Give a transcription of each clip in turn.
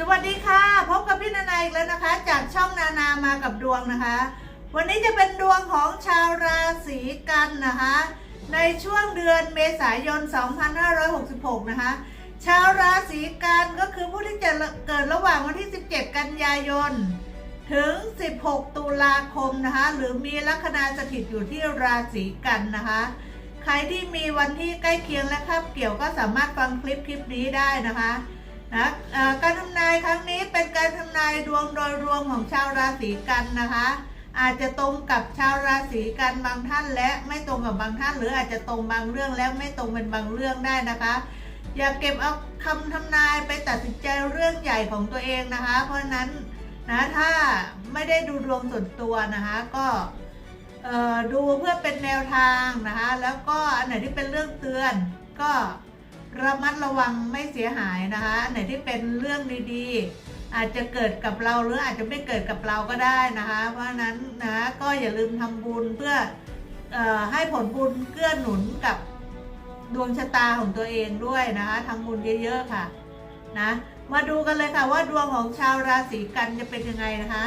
สวัสดีค่ะ พบกับพี่นานาอีกแล้วนะคะ จากช่องนานามากับดวงนะคะ วันนี้จะเป็นดวงของชาวราศีกันนะคะ ในช่วงเดือนเมษายน 2566 นะคะ ชาวราศีกันก็คือผู้ที่จะเกิดระหว่างวันที่ 17 กันยายน ถึง 16 ตุลาคมนะคะ หรือมีลัคนาสถิตอยู่ที่ราศีกันนะคะ ใครที่มีวันที่ใกล้เคียงและคาบเกี่ยวก็สามารถฟังคลิปคลิปนี้ได้นะคะ นะการทำนายครั้งนี้เป็นการทำนายดวงโดยรวมของชาวราศีกันนะคะ อาจจะตรงกับชาวราศีกันบางท่านและไม่ตรงกับบางท่าน หรืออาจจะตรงบางเรื่องและไม่ตรงเป็นบางเรื่องได้นะคะ อย่าเก็บเอาคำทำนายไปตัดสินใจเรื่องใหญ่ของตัวเองนะคะ เพราะฉะนั้นนะถ้าไม่ได้ดูดวงส่วนตัวนะคะก็ดูเพื่อเป็นแนวทางนะคะ แล้วก็อันไหนที่เป็นเรื่องเตือนก็ ระมัดระวังไม่เสียหายนะคะไหนที่เป็นเรื่องดีๆ อาจจะเกิดกับเราหรืออาจจะไม่เกิดกับเราก็ได้นะคะ เพราะนั้นนะก็อย่าลืมทำบุญเพื่ออให้ผลบุญเกื้อหนุนกับดวงชะตาของตัวเองด้วยนะคะทำบุญเยอะๆค่ะนะมาดูกันเลยค่ะว่าดวงของชาวราศีกันจะเป็นยังไงนะคะ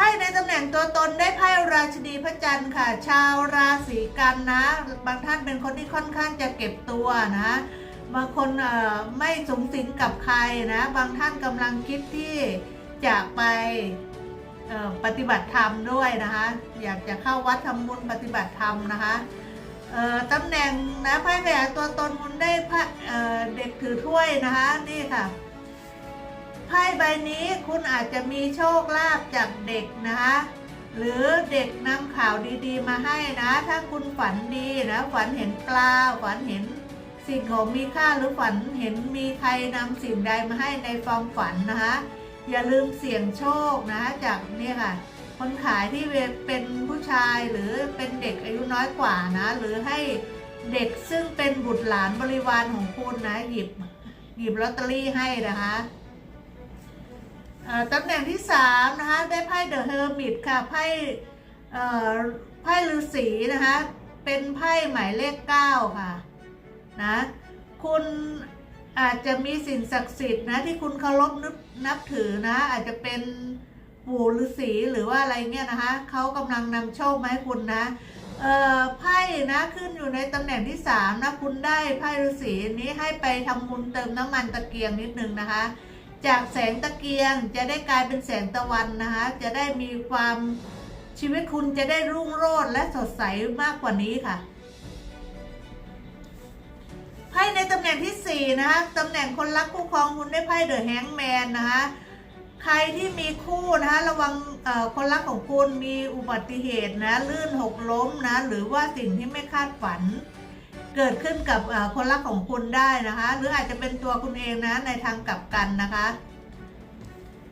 ไพ่ในตำแหน่งตัวตนได้ไพ่ราชินีพระจันทร์ค่ะ ชาวราศีกันนะ บางท่านเป็นคนที่ค่อนข้างจะเก็บตัวนะบางคนไม่สูงสิงกับใครนะ บางท่านกำลังคิดที่จะไปปฏิบัติธรรมด้วยนะคะ อยากจะเข้าวัดทำบุญปฏิบัติธรรมนะคะตำแหน่งนะไพ่ขยายตัวตนคุณได้พระเด็กถือถ้วยนะคะนี่ค่ะ ไพ่ใบนี้คุณอาจจะมีโชคลาภจากเด็กนะคะ หรือเด็กนำข่าวดีๆ มาให้นะ ถ้าคุณฝันดีนะฝันเห็นปลาฝันเห็นสิ่งของมีค่าหรือฝันเห็นมีใครนำสิ่งใดมาให้ในความฝันนะคะอย่าลืมเสี่ยงโชคนะจากนี่ค่ะ คนขายที่เป็นผู้ชายหรือเป็นเด็กอายุน้อยกว่านะ หรือให้เด็กซึ่งเป็นบุตรหลานบริวารของคุณนะหยิบ หยิบลอตเตอรี่ให้นะคะ ตำแหน่งที่สามนะคะได้ไพ่เดอะเฮอร์มิตค่ะไพ่ไพ่ฤาษีนะคะเป็นไพ่หมายเลขเก้าค่ะนะคุณอาจจะมีสิ่งศักดิ์สิทธิ์นะที่คุณเคารพนับนับถือนะ อาจจะเป็นปู่ฤาษีหรือว่าอะไรเงี้ยนะคะเขากำลังนำโชคมาให้คุณนะเอ่อไพ่นะขึ้นอยู่ในตำแหน่งที่สามนะคุณได้ไพ่ฤาษีนี้ให้ไปทำบุญเติมน้ำมันตะเกียงนิดนึงนะคะ จากแสงตะเกียงจะได้กลายเป็นแสงตะวันนะคะ จะได้มีความชีวิตคุณจะได้รุ่งโรจน์และสดใสมากกว่านี้ค่ะไพ่ในตำแหน่งที่ 4 นะคะตำแหน่งคนรักคู่ครองคุณได้ไพ่เดอะแฮงแมนนะคะใครที่มีคู่นะคะระวังคนรักของคุณมีอุบัติเหตุนะลื่นหกล้มนะหรือว่าสิ่งที่ไม่คาดฝัน เกิดขึ้นกับคนรักของคุณได้นะคะ หรืออาจจะเป็นตัวคุณเองนะในทางกลับกันนะคะ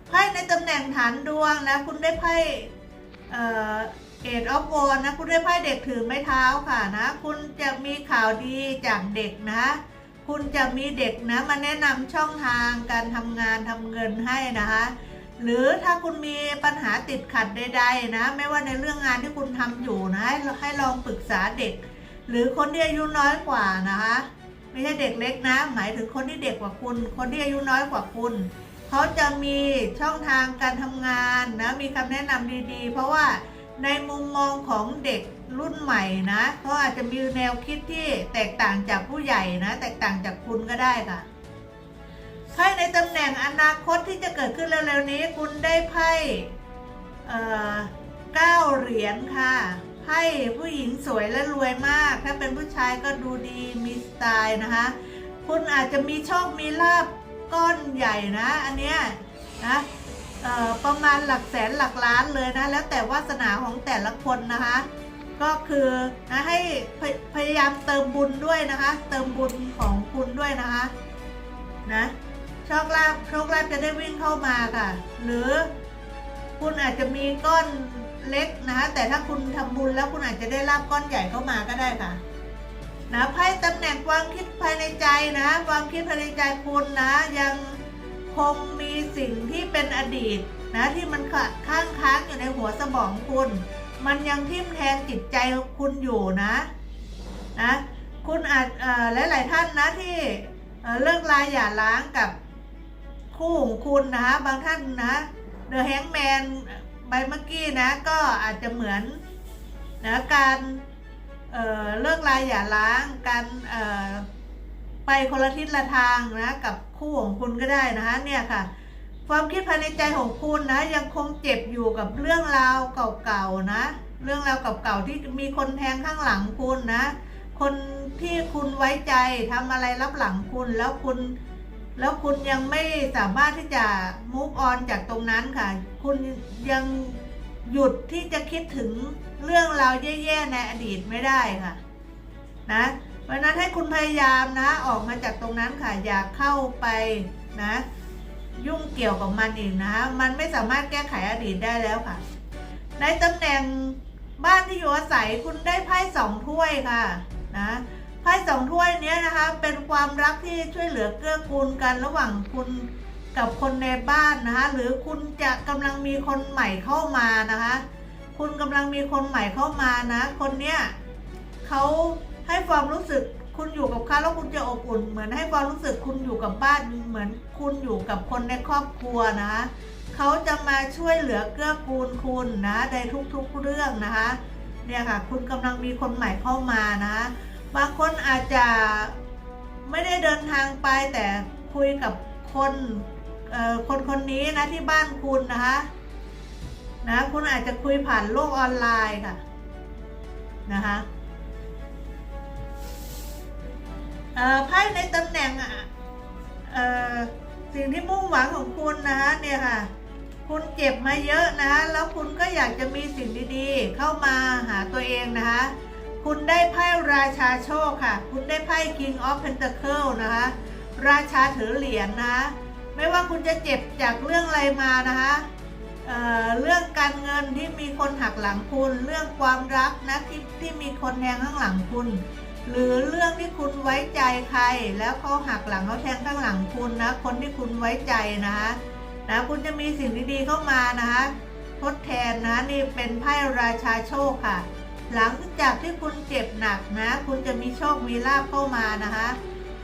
ไพ่ในตำแหน่งฐานดวงนะคุณได้ไพ่เอ็ดออฟวอนนะคุณได้ไพ่เด็กถือไม้เท้าค่ะนะ คุณจะมีข่าวดีจากเด็กนะ คุณจะมีเด็กนะมาแนะนำช่องทางการทำงานทำเงินให้นะคะ หรือถ้าคุณมีปัญหาติดขัดใดๆนะ ไม่ว่าในเรื่องงานที่คุณทำอยู่นะให้ลองปรึกษาเด็ก หรือคนที่อายุน้อยกว่านะคะไม่ใช่เด็กเล็กนะ หมายถึงคนที่เด็กกว่าคุณ คนที่อายุน้อยกว่าคุณเขาจะมีช่องทางการทำงานนะมีคำแนะนำดีๆ เพราะว่าในมุมมองของเด็กรุ่นใหม่นะเขาอาจจะมีแนวคิดที่แตกต่างจากผู้ใหญ่นะ แตกต่างจากคุณก็ได้ค่ะไพ่ในตำแหน่งอนาคตที่จะเกิดขึ้นเร็วๆนี้ คุณได้ไพ่เอ่อเก้าเหรียญค่ะ ไพ่ผู้หญิงสวยและรวยมาก ถ้าเป็นผู้ชายก็ดูดีมีสไตล์นะคะ คุณอาจจะมีโชคมีลาบก้อนใหญ่นะ อันเนี้ยนะประมาณหลักแสนหลักล้านเลยนะ แล้วแต่วาสนาของแต่ละคนนะคะ ก็คือนะให้พยพยายามเติมบุญด้วยนะคะ เติมบุญของคุณด้วยนะคะนะโชคลาภโชคลาภจะได้วิ่งเข้ามาค่ะ หรือคุณอาจจะมีก้อน เล็กนะแต่ถ้าคุณทำบุญแล้วคุณอาจจะได้ลาบก้อนใหญ่เข้ามาก็ได้ค่ะนะไพ่ตำแหน่งความคิดภายในใจนะความคิดภายในใจคุณนะยังคงมีสิ่งที่เป็นอดีตนะที่มันค้างค้างอยู่ในหัวสมองคุณ มันยังทิ่มแทงจิตใจคุณอยู่นะนะคุณอาจเอ่อหลายๆท่านนะที่เลิกลาอย่าล้างกับคู่ของคุณนะคะบางท่านนะเดอะแฮงแมน ใบเมื่อกี้นะก็อาจจะเหมือนนะการเเลิกลายอย่าล้างการไปคนละทิศละทางนะกับคู่ของคุณก็ได้นะคะเนี่ยค่ะ ความคิดภายในใจของคุณนะยังคงเจ็บอยู่กับเรื่องราวเก่าๆนะ เรื่องราวเก่าๆที่มีคนแทงข้างหลังคุณนะ คนที่คุณไว้ใจทำอะไรรับหลังคุณแล้วคุณ แล้วคุณยังไม่สามารถที่จะ move on จากตรงนั้นค่ะ คุณยังหยุดที่จะคิดถึงเรื่องราวแย่ๆในอดีตไม่ได้ค่ะ นะเพราะนั้นให้คุณพยายามนะ ออกมาจากตรงนั้นค่ะ อย่าเข้าไปนะ ยุ่งเกี่ยวกับมันอีกนะคะมันไม่สามารถแก้ไขอดีตได้แล้วค่ะ ในตำแหน่งบ้านที่อยู่อาศัยคุณได้ไพ่สองถ้วยค่ะ นะ ไพ่สองถ้วยนี้นะคะ เป็นความรักที่ช่วยเหลือเกื้อกูลกันระหว่างคุณกับคนในบ้านนะคะ หรือคุณจะกำลังมีคนใหม่เข้ามานะคะ คุณกำลังมีคนใหม่เข้ามานะ คนเนี้ยเขาให้ความรู้สึกคุณอยู่กับเขาแล้วคุณจะอบอุ่น เหมือนให้ความรู้สึกคุณอยู่กับบ้านเหมือนคุณอยู่กับคนในครอบครัวนะคะเขาจะมาช่วยเหลือเกื้อกูลคุณนะในทุกๆเรื่องนะคะ เนี่ยค่ะ คุณกำลังมีคนใหม่เข้ามานะคะ บางคนอาจจะไม่ได้เดินทางไปแต่คุยกับคนคนคนนี้นะที่บ้านคุณนะคะนะคุณอาจจะคุยผ่านโลกออนไลน์ค่ะนะคะไพ่ในตำแหน่งสิ่งที่มุ่งหวังของคุณนะคะเนี่ยค่ะ คุณเจ็บมาเยอะนะคะแล้วคุณก็อยากจะมีสิ่งดีๆ เข้ามาหาตัวเองนะคะ คุณได้ไพ่ราชาโชคค่ะ คุณได้ไพ่ King of Pentacle นะคะ ราชาถือเหรียญนะะไม่ว่าคุณจะเจ็บจากเรื่องอะไรมานะคะเเรื่องการเงินที่มีคนหักหลังคุณ เรื่องความรักนะที่ที่มีคนแทงข้างหลังคุณ หรือเรื่องที่คุณไว้ใจใคร แล้วเขาหักหลังเขาแทงข้างหลังคุณนะ คนที่คุณไว้ใจนะคะนะคุณจะมีสิ่งดีๆเข้ามานะคะทดแทนนะนี่เป็นไพ่ราชาโชคค่ะ หลังจากที่คุณเจ็บหนักนะ คุณจะมีโชคมีลาภเข้ามานะคะ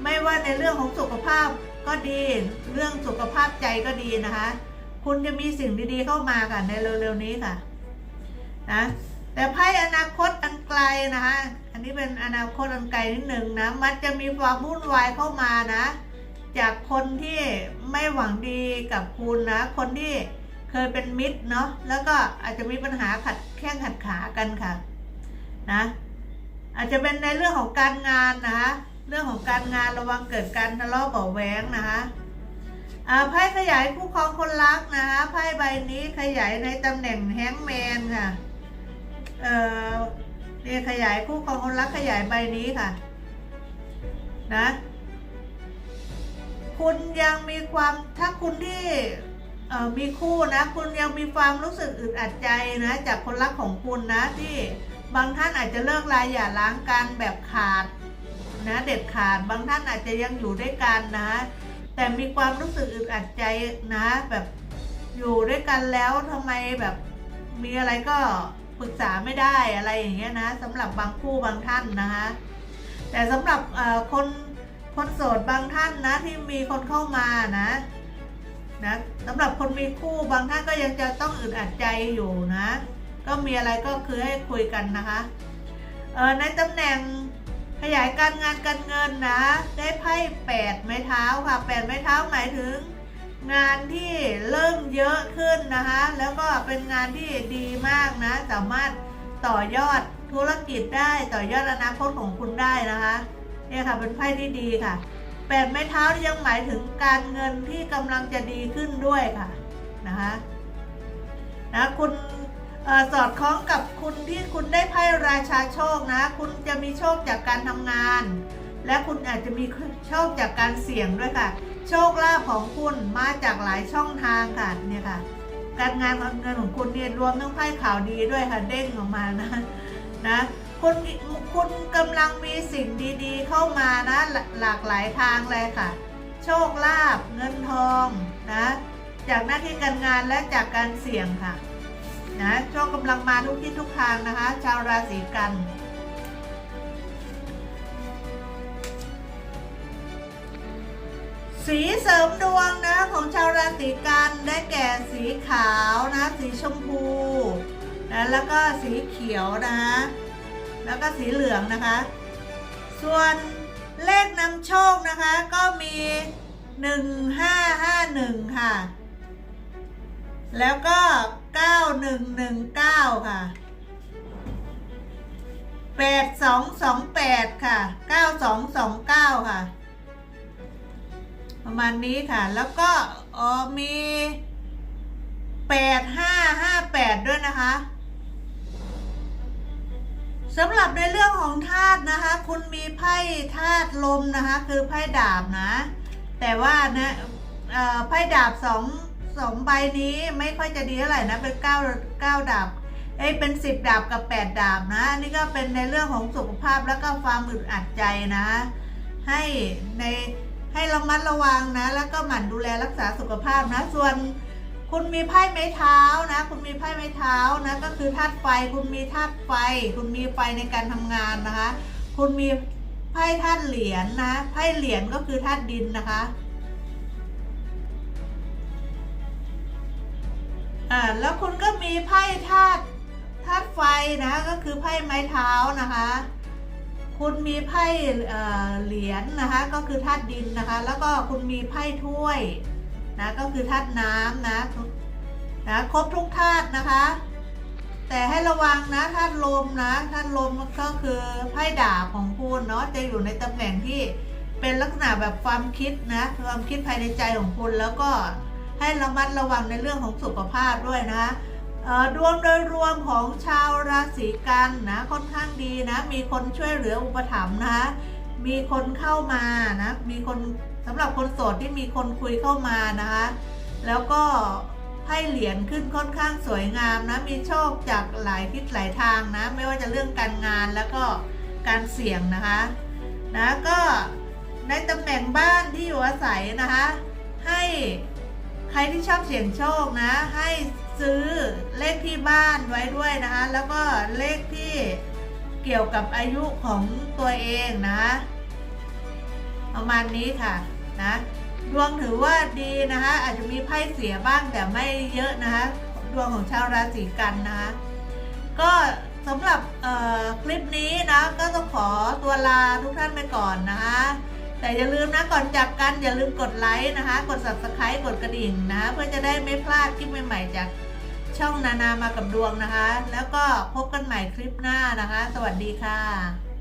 ไม่ว่าในเรื่องของสุขภาพก็ดี เรื่องสุขภาพใจก็ดีนะคะ คุณจะมีสิ่งดีๆเข้ามาค่ะในเร็วๆนี้ค่ะนะแต่ไพ่อนาคตอันไกลนะคะ อันนี้เป็นอนาคตอันไกลนิดหนึ่งนะ มันจะมีความวุ่นวายเข้ามานะ จากคนที่ไม่หวังดีกับคุณนะ คนที่เคยเป็นมิตรเนาะ แล้วก็อาจจะมีปัญหาขัดแข้งขัดขากันค่ะ นะอาจจะเป็นในเรื่องของการงานนะคะเรื่องของการงานระวังเกิดการทะเลาะเบาแหวงนะคะไพ่ขยายคู่ครองคนรักนะคะไพ่ใบนี้ขยายในตำแหน่งแฮงแมนค่ะเอ่อเนี่ยขยายคู่ครองคนรักขยายใบนี้ค่ะนะคุณยังมีความถ้าคุณที่มีคู่นะ คุณยังมีความรู้สึกอึดอัดใจนะ จากคนรักของคุณนะที่ บางท่านอาจจะเลิกลาอย่าล้างกันแบบขาดนะเด็ดขาดบางท่านอาจจะยังอยู่ด้วยกันนะ แต่มีความรู้สึกอึดอัดใจนะแบบอยู่ด้วยกันแล้วทำไมแบบมีอะไรก็ปรึกษาไม่ได้อะไรอย่างเงี้ยนะสำหรับบางคู่บางท่านนะคะแต่สำหรับคนคนโสดบางท่านนะที่มีคนเข้ามานะนะสำหรับคนมีคู่บางท่านก็ยังจะต้องอึดอัดใจอยู่นะ ก็มีอะไรก็คือให้คุยกันนะคะเออในตำแหน่งขยายการงานการเงินนะ ได้ไพ่แปดไม้เท้าค่ะแปดไม้เท้าหมายถึง งานที่เริ่มเยอะขึ้นนะคะ แล้วก็เป็นงานที่ดีมากนะ สามารถต่อยอดธุรกิจได้ต่อยอดอนาคตของคุณได้นะคะเนี่ยค่ะเป็นไพ่ที่ดีค่ะแปดไม้เท้ายังหมายถึงการเงินที่กำลังจะดีขึ้นด้วยค่ะนะคะนะคุณ สอดคล้องกับคุณที่คุณได้ไพ่ราชาโชคนะ คุณจะมีโชคจากการทำงาน และคุณอาจจะมีโชคจากการเสี่ยงด้วยค่ะ โชคลาภของคุณมาจากหลายช่องทางค่ะเนี่ยค่ะ การงานการเงินของคุณเนี่ยรวมทั้งไพ่ข่าวดีด้วยค่ะเด้งออกมานะนะคุณคุณกำลังมีสิ่งดีๆ เข้ามานะหลหลากหลายทางเลยค่ะ โชคลาภเงินทองนะจากหน้าที่การงานและจากการเสี่ยงค่ะ นะโชคกำลังมาทุกที่ทุกทางนะคะ ชาวราศีกันสีเสริมดวงนะของชาวราศีกันได้แก่สีขาวนะสีชมพูนะแล้วก็สีเขียวนะแล้วก็สีเหลืองนะคะ ส่วนเลขนำโชคนะคะก็มี 1551 ค่ะ แล้วก็ 9119 ค่ะ 8228 ค่ะ 9229 ค่ะ ประมาณนี้ค่ะ แล้วก็อ๋อมี 8558 ด้วยนะคะสำหรับในเรื่องของธาตุนะคะ คุณมีไพ่ธาตุลมนะคะ คือไพ่ดาบนะ แต่ว่านะเอ่อไพ่ดาบสอง สองใบนี้ไม่ค่อยจะดีเท่าไหร่นะ เป็นเก้าเก้าดาบเอ้ยเป็นสิบดาบกับแปดดาบนะนี่ก็เป็นในเรื่องของสุขภาพแล้วก็ความอึดอัดใจนะ ให้ในให้ระมัดระวังนะ แล้วก็หมั่นดูแลรักษาสุขภาพนะ ส่วนคุณมีไพ่ไม้เท้านะ คุณมีไพ่ไม้เท้านะ ก็คือธาตุไฟ คุณมีธาตุไฟ คุณมีไฟในการทำงานนะคะ คุณมีไพ่ธาตุเหรียญนะ ไพ่เหรียญก็คือธาตุดินนะคะ อ่าแล้วคุณก็มีไพ่ธาตุธาตุไฟนะก็คือไพ่ไม้เท้านะคะ คุณมีไพ่เอ่อเหรียญนะคะก็คือธาตุดินนะคะ แล้วก็คุณมีไพ่ถ้วยนะก็คือธาตุน้ำนะนะครบทุกธาตุนะคะ แต่ให้ระวังนะธาตุลมนะธาตุลมก็คือไพ่ดาบของคุณเนาะจะอยู่ในตำแหน่งที่เป็นลักษณะแบบความคิดนะความคิดภายในใจของคุณแล้วก็ ให้ระมัดระวังในเรื่องของสุขภาพด้วยนะคะดวงโดยรวมของชาวราศีกันนะค่อนข้างดีนะ มีคนช่วยเหลืออุปถัมภ์นะคะมีคนเข้ามานะ มีคนสำหรับคนโสดที่มีคนคุยเข้ามานะคะ แล้วก็ไพ่เหรียญขึ้นค่อนข้างสวยงามนะ มีโชคจากหลายทิศหลายทางนะ ไม่ว่าจะเรื่องการงานแล้วก็การเสี่ยงนะคะนะก็ในตำแหน่งบ้านที่อยู่อาศัยนะคะ ให้ ใครที่ชอบเสี่ยงโชคนะ ให้ซื้อเลขที่บ้านไว้ด้วยนะคะ แล้วก็เลขที่เกี่ยวกับอายุของตัวเองนะประมาณนี้ค่ะนะดวงถือว่าดีนะคะอาจจะมีไพ่เสียบ้างแต่ไม่เยอะนะคะดวงของชาวราศีกันนะคะก็สำหรับคลิปนี้นะก็ต้องขอตัวลาทุกท่านไปก่อนนะคะ แต่อย่าลืมนะก่อนจากกันอย่าลืมกดไลค์นะคะ กด subscribe กดกระดิ่งนะคะเพื่อจะได้ไม่พลาดคลิปใหม่ๆจากช่องนานามากับดวงนะคะ แล้วก็พบกันใหม่คลิปหน้านะคะ สวัสดีค่ะ